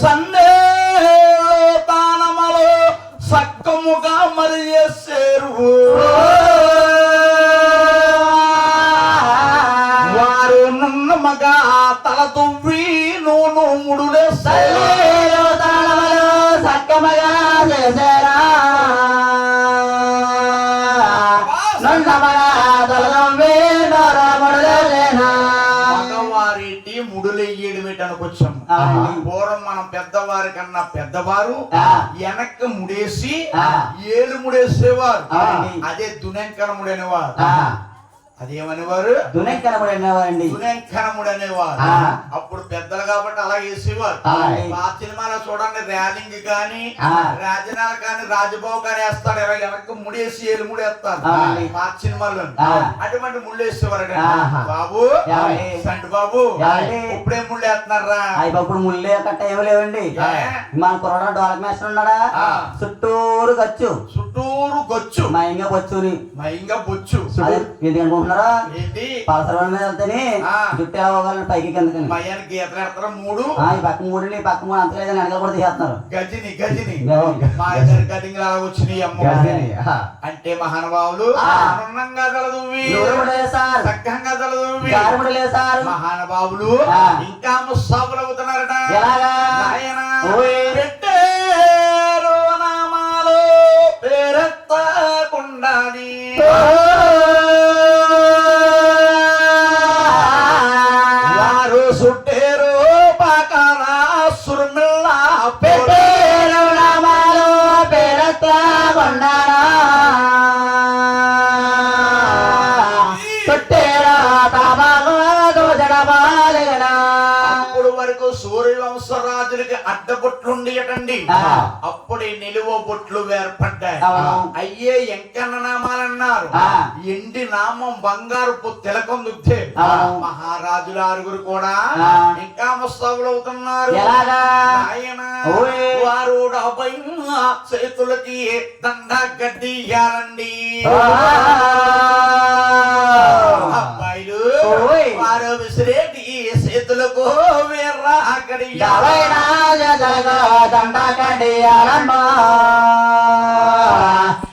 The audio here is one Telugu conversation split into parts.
సండే తానమలో సక్కముగా మరి చేసేరు వారు నన్న మగ తల దువ్వి నూనె తాళములు సక్కమగా మగవారింటి ముడులెయ్యడం మనం పెద్దవారి కన్నా పెద్దవారు. వెనక్కి ముడేసి. ఏలు ముడేసేవారు. అదే దునెంకనముడు అనేవారు ఆ, అదేమనేవారు దునెక్కనముడు అనేవారండి దునెంకనముడు అనేవారు. అప్పుడు పెద్దలు కాబట్టి అలా వేసేవారు. ఆ సినిమాలో చూడండి ర్యాలింగ్ కానీ ఆ. రాజనాలు కానీ రాజబాబు కానీ వేస్తాడు ఇలా వెనక్కి ముడేసి ఏలు ముడేస్తారు. పాత సినిమాలో. అటువంటి ముళ్ళు వేసేవారు. బాబు? సంటి బాబు? ఇప్పుడే ముళ్ళు వేస్తున్నారా ఇప్పుడు ముళ్ళే కట్ట ఏమి లేవండి ఏ? మన కుర్రాడు డోలక మేస్టర్ ఉన్నాడా. చుట్టూరు ఖర్చు చుట్టూరు గొచ్చు మా ఇంగా వచ్చుని మైంగా బొచ్చు అదే ఎందుకు అనుకుంటున్నారా ఏంటి పలసర బండి మీద వెళ్తేనే. జుట్టు పైకి కిందకి మయ్యానికి గీతలు మూడు. ఆ, ఈ పక్క మూడు ఈ పక్క మూడు వెనకాల కూడా తీసేస్తున్నారు గజిని గజిని. మా ఇద్దరు కటింగ్ అలా వచ్చినాయి అమ్మ గజిని, ఆ. అంటే మహానుభావులు ఆ. నూరు లేదు సార్. చక్కగా తలదువ్వి గారు లేదు సార్. మహానుభావులు ఆ. ఇంకా ముస్తాబులు అవుతున్నారట ఎలాగా? నాయనా, ఓయ్. ఆ. అప్పుడే నిలువ బొట్లు ఏర్పడ్డాయి. అయ్యే ఎంకన్న నామాలన్నారు. ఎండి నామం బంగారు తిలకం దుద్దే. మహారాజుల ఆరుగురు కూడా. ఇంకా ముస్తాబులు అవుతున్నారు ఎలాగా? నాయనా, ఓయ్. వారు చేతులకి దండ గడ్డియాలండి అబ్బాయిలు. వారు విసిరేటి చేతులకు వీర్రా అక్కడి ఎవరైనా జగగా దండ కడియాలమ్మా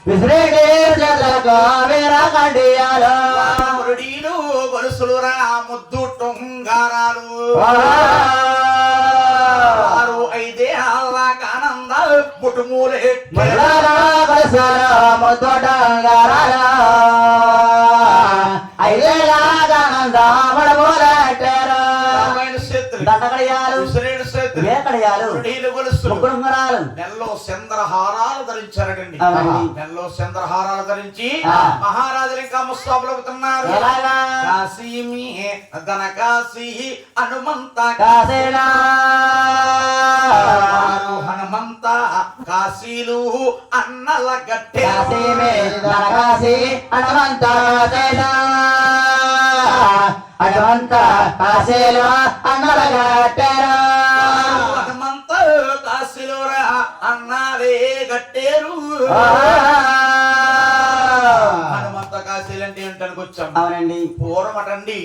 విసిరేటి జగగా వీర కడియాలు మురడీలు గొలుసులు రా ముద్దు టొంగారాలు వారు ఐదే ఆనంద పుటుమూలే ముల్లారా కలసారా ముద్దోటంగారాలా నెల్లో చంద్రహారాలు ధరించారటండి. నెల్లో చంద్రహారాలు ధరించి. మహారాజులు ఇంకా ముస్తాబులు అవుతున్నారు ఎలాగా కాశీ మీ ధన కాశీ హనుమంత హనుమంత కాశీలు అన్నల గట్టె కాశీ హనుమంత హనుమంత కాశీలో అన్నలగట్టారు హనుమంత గట్టేరు హనుమంత కాశీలు అంటే ఏంటనికి వచ్చాం అవునండి పూర్వమటండి.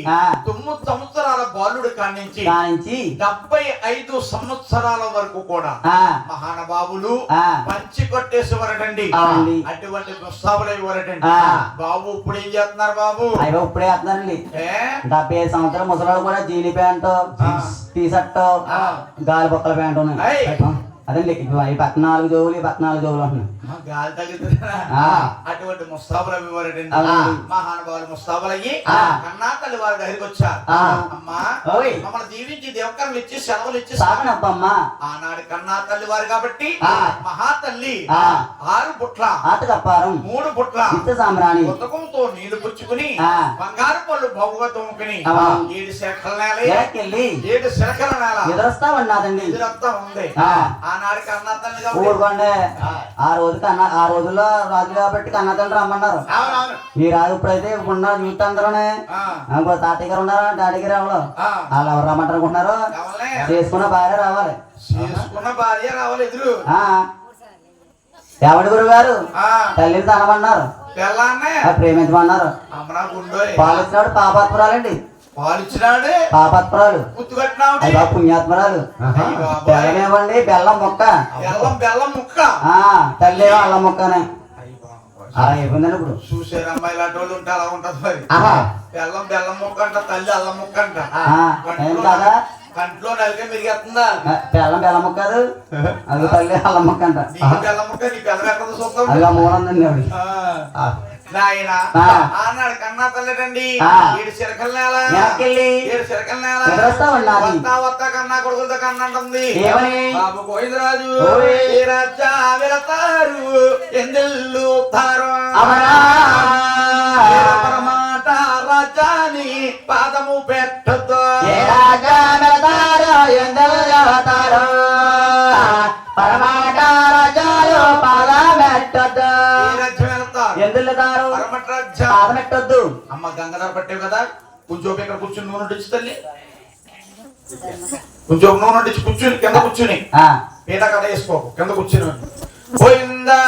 తొమ్మిది సంవత్సరాల బాలుడు కానించి కానించి డెబ్బై ఐదు సంవత్సరాల వరకు కూడా మహానుభావులు. పంచి కొట్టేసేవారటండి. అటువంటి ముస్తాబులు ఆ. బాబు ఇప్పుడు ఏం చేస్తున్నారు బాబు అయ్యో ఇప్పుడే వేస్తున్నారండి ఏ డెబ్బై ఐదు సంవత్సరాల ముసలాడు కూడా జీని ప్యాంటు. T shirt. గాలి బొక్కల ప్యాంటు అదండి ఇప్పుడు ఈ పక్క నాలుగు జోవులు ఈ పక్క నాలుగు జోవులు అంటున్నాయి ఆ, గాలి తగ్గుతుందా ఆ. అటువంటి ముస్తాబులు ఇవ్వరటండి అవునండి. మహానుభావులు ముస్తాబులు అయ్యి ఆ. కన్నా తల్లి వారి దగ్గరికి వచ్చారు ఆ. అమ్మా ఓయ్. మమ్మల్ని దీవించి దేవకర్లు ఇచ్చి సెలవులు ఇచ్చి సాగనబ్బమ్మ ఆనాడు కన్నా తల్లి వారు కాబట్టి ఆ. మహాతల్లి ఆ. ఆరు పుట్ల ఆట కప్పారం మూడు పుట్ల నిత్య సాంబ్రాణి పుస్తకంతో నీళ్ళు పుచ్చుకుని. బంగారు పళ్ళు తోముకుని ఆ. ఏడు శిఖల నేల ఏడు శిఖల నేల ఎదురొస్తా ఉన్నదండి ఎదురంతా ఉంది ఊరుకోండి. ఆ. రోజు కన్నా ఆ రోజుల్లో రాజు కాబట్టి కన్నా తండ్రి రమ్మన్నారు ఈ రాజు ఇప్పుడైతే ఇప్పుడు ఉన్నారు యూత్ అందరూనే తాతయ్య గారు ఉన్నారా? డాడీ గారు ఎవరు. వాళ్ళు ఎవరు రమ్మంటారు అనుకుంటున్నారు? చేసుకున్న భార్య రావాలి. చేసుకున్న భార్య రావాలి ఎదురు. ఎవడి గురువు గారు తల్లిని తనమన్నారు. ప్రేమించమన్నారు. అమ్మనా గుండోయ్. పాలు ఇచ్చినప్పుడు పాపాత్మురాలండి. పాలిచ్చినాడే కట్టినావుడి అయ్యా పుణ్యాత్మరాలు. బెల్లం ఇవ్వండి బెల్లం ముక్క. బెల్లం బెల్లం ముక్క. ఆ తల్లి అల్లం ముక్కనే. అలా అయిపోయిందండి ఇప్పుడు. చూసారు అమ్మాయి ఇలాంటి వాళ్ళు ఉంటే అలా ఉంటది మరి. బెల్లం బెల్లం ముక్క అంట తల్లి అల్లం ముక్క అంట. కాదా? కంట్లో నలిగే మిరిగేస్తుందా బెల్లం బెల్లం ముక్క అది అది తల్లి అల్లం ముక్క అంట. బెల్లం ముక్క నీ బెల్లం ఎక్కడ చూస్తావు అది ఆ. మూలందండి ఆవిడ. నాయన కన్నా. ఏడు చిరకల నేల. ఏడు చిరకల కన్నా కొడుకులతో? బాబు గోవిందరాజు రాజా వెళతారు. పరమాట రాజాని పాదము పెట్టద్దు. పెట్టద్దు అమ్మ గంగధర పట్టేవి కదా? కొంచెం ఇక్కడ కూర్చుని నూనె వచ్చి తల్లి. కొంచెం నూనె వచ్చి కూర్చుని కింద కూర్చుని. పీట కథ వేసుకో కింద కూర్చుని. పోయిందా?